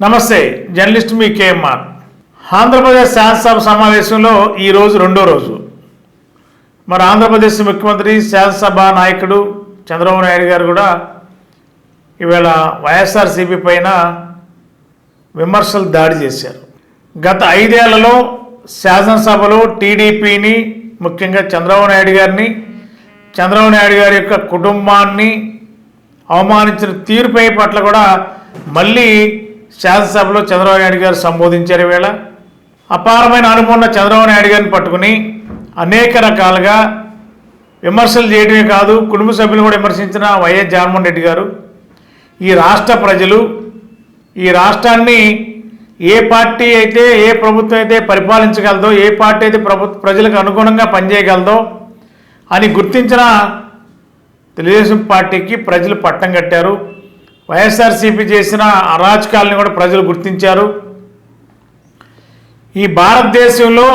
నమస్తే జర్నలిస్ట్ మీ కేఎంఆర్. ఆంధ్రప్రదేశ్ శాసనసభ సమావేశంలో ఈరోజు రెండో రోజు. మరి ఆంధ్రప్రదేశ్ ముఖ్యమంత్రి శాసనసభ నాయకుడు చంద్రబాబు నాయుడు గారు కూడా ఈవేళ వైఎస్ఆర్సీపీ పైన విమర్శలు దాడి చేశారు. గత ఐదేళ్ళలో శాసనసభలో టీడీపీని ముఖ్యంగా చంద్రబాబు నాయుడు గారిని చంద్రబాబు నాయుడు గారి యొక్క కుటుంబాన్ని అవమానించిన తీరుపై పట్ల కూడా మళ్ళీ శాసనసభలో చంద్రబాబు నాయుడు గారు సంబోధించారు వేళ అపారమైన అనుభవం చంద్రబాబు నాయుడు గారిని పట్టుకుని అనేక రకాలుగా విమర్శలు చేయడమే కాదు కుటుంబ సభ్యులు కూడా విమర్శించిన వైఎస్ జగన్మోహన్ రెడ్డి గారు. ఈ రాష్ట్ర ప్రజలు ఈ రాష్ట్రాన్ని ఏ పార్టీ అయితే ఏ ప్రభుత్వం అయితే పరిపాలించగలదో ఏ పార్టీ అయితే ప్రభుత్వ ప్రజలకు అనుగుణంగా పనిచేయగలదో అని గుర్తించిన తెలుగుదేశం పార్టీకి ప్రజలు పట్టం కట్టారు. వైఎస్ఆర్సీపీ చేసిన అరాచకాలని కూడా ప్రజలు గుర్తించారు. ఈ భారతదేశంలో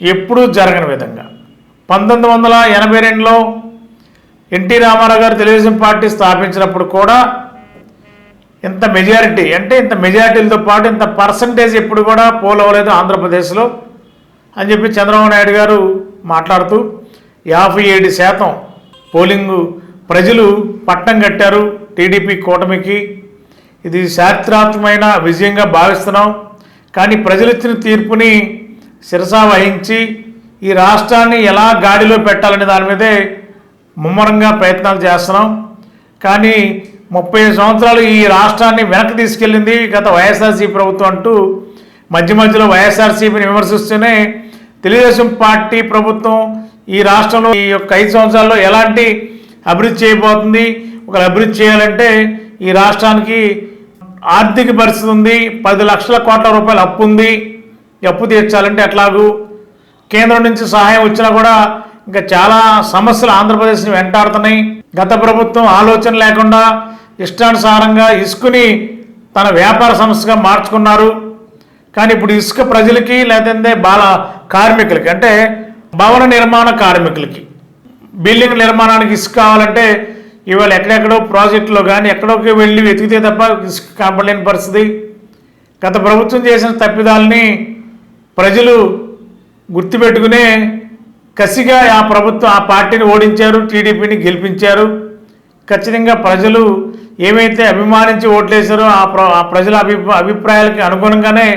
ఎప్పుడూ జరగని విధంగా పంతొమ్మిది వందల ఎనభై రెండులో ఎన్టీ రామారావు గారు తెలుగుదేశం పార్టీ స్థాపించినప్పుడు కూడా ఇంత మెజారిటీ అంటే ఇంత మెజారిటీలతో పాటు ఇంత పర్సంటేజ్ ఎప్పుడు కూడా పోల్ అవ్వలేదు ఆంధ్రప్రదేశ్లో అని చెప్పి చంద్రబాబు నాయుడు గారు మాట్లాడుతూ యాభై ఏడు శాతం పోలింగు ప్రజలు పట్టం కట్టారు. టీడీపీ కూటమికి ఇది చారిత్రాత్మకమైన విజయంగా భావిస్తున్నాం. కానీ ప్రజలిచ్చిన తీర్పుని శిరసా వహించి ఈ రాష్ట్రాన్ని ఎలా గాడిలో పెట్టాలనే దాని మీదే ముమ్మరంగా ప్రయత్నాలు చేస్తున్నాం. కానీ ముప్పై సంవత్సరాలు ఈ రాష్ట్రాన్ని వెనక్కి తీసుకెళ్ళింది గత వైఎస్ఆర్సీపీ ప్రభుత్వం అంటూ మధ్య మధ్యలో వైఎస్ఆర్సీపీని విమర్శిస్తూనే తెలుగుదేశం పార్టీ ప్రభుత్వం ఈ రాష్ట్రంలో ఈ యొక్క ఐదు సంవత్సరాల్లో ఎలాంటి అభివృద్ధి చేయబోతుంది ఒక అభివృద్ధి చేయాలంటే ఈ రాష్ట్రానికి ఆర్థిక పరిస్థితి ఉంది పది లక్షల కోట్ల రూపాయల అప్పు ఉంది. అప్పు తీర్చాలంటే ఎట్లాగూ? కేంద్రం నుంచి సహాయం వచ్చినా కూడా ఇంకా చాలా సమస్యలు ఆంధ్రప్రదేశ్ని వెంటాడుతున్నాయి. గత ప్రభుత్వం ఆలోచన లేకుండా ఇష్టానుసారంగా ఇసుకుని తన వ్యాపార సంస్థగా మార్చుకున్నారు. కానీ ఇప్పుడు ఇసుక ప్రజలకి లేదంటే బాల కార్మికులకి అంటే భవన నిర్మాణ కార్మికులకి బిల్డింగ్ నిర్మాణానికి ఇసుక కావాలంటే ఇవాళ ఎక్కడెక్కడో ప్రాజెక్టులో కానీ ఎక్కడోకి వెళ్ళి వెతికితే తప్ప ఇసుక కనపడలేని పరిస్థితి. గత ప్రభుత్వం చేసిన తప్పిదాలని ప్రజలు గుర్తుపెట్టుకునే కసిగా ఆ ప్రభుత్వం ఆ పార్టీని ఓడించారు టీడీపీని గెలిపించారు. ఖచ్చితంగా ప్రజలు ఏమైతే అభిమానించి ఓట్లేశారో ఆ ప్ర ఆ ప్రజల అభి అభిప్రాయాలకి అనుగుణంగానే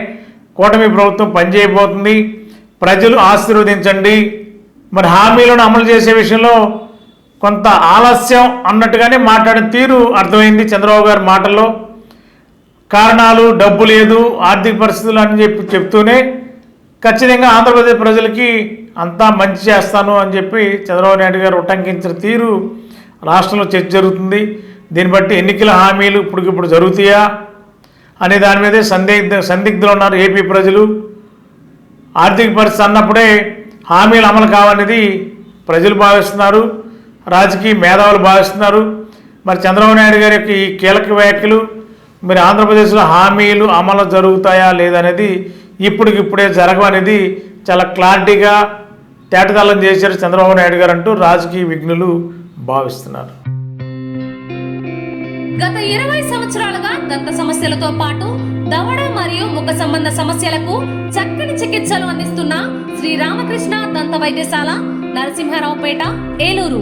కూటమి ప్రభుత్వం పనిచేయబోతుంది. ప్రజలు ఆశీర్వదించండి. మరి హామీలను అమలు చేసే విషయంలో కొంత ఆలస్యం అన్నట్టుగానే మాట్లాడిన తీరు అర్థమైంది చంద్రబాబు గారి మాటల్లో. కారణాలు డబ్బు లేదు ఆర్థిక పరిస్థితులు అని చెప్పి చెప్తూనే ఖచ్చితంగా ఆంధ్రప్రదేశ్ ప్రజలకి అంతా మంచి చేస్తాను అని చెప్పి చంద్రబాబు నాయుడు గారు ఉటంకించిన తీరు రాష్ట్రంలో చర్చ జరుగుతుంది. దీన్ని బట్టి ఎన్నికల హామీలు ఇప్పటికిప్పుడు జరుగుతాయా అనే దాని మీదే సందిగ్ధ సందిగ్ధులు ఉన్నారు ఏపీ ప్రజలు. ఆర్థిక పరిస్థితి అన్నప్పుడే హామీలు అమలు కావనేది ప్రజలు భావిస్తున్నారు. రాజకీయ మేధావులు భావిస్తున్నారు. మరి చంద్రబాబు నాయుడు గారి యొక్క ఈ కీలక వ్యాఖ్యలు మరి ఆంధ్రప్రదేశ్లో హామీలు అమలు జరుగుతాయా లేదనేది ఇప్పటికిప్పుడే జరగవనేది చాలా క్లారిటీగా తేటతల్లం చేశారు చంద్రబాబు నాయుడు గారు అంటూ రాజకీయ విఘ్నులు భావిస్తున్నారు. గత ఇరవై సంవత్సరాలుగా దంత సమస్యలతో పాటు దవడ మరియు ముఖ సంబంధ సమస్యలకు చక్కని చికిత్సలు అందిస్తున్న శ్రీ రామకృష్ణ దంత వైద్యశాల నరసింహారావుపేట ఏలూరు.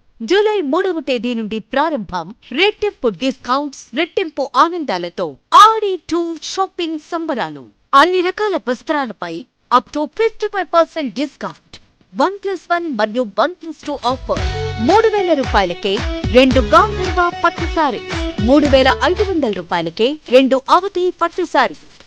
జూలై మూడవ తేదీ నుండి ప్రారంభం రెట్టింపు డిస్కౌంట్స్ రెట్టింపు ఆనందాలతో ఆడి టూ షాపింగ్ సంబరాలు. అన్ని రకాల వస్త్రాలపై up to fifty five percent discount one plus one మరియు వన్ ప్లస్ టూ ఆఫర్ మూడు వేల రూపాయలకే రెండు గాంధర్వ పట్టు సారీ మూడు వేల ఐదు వందల రూపాయలకే రెండు అవతి పట్టు సారీ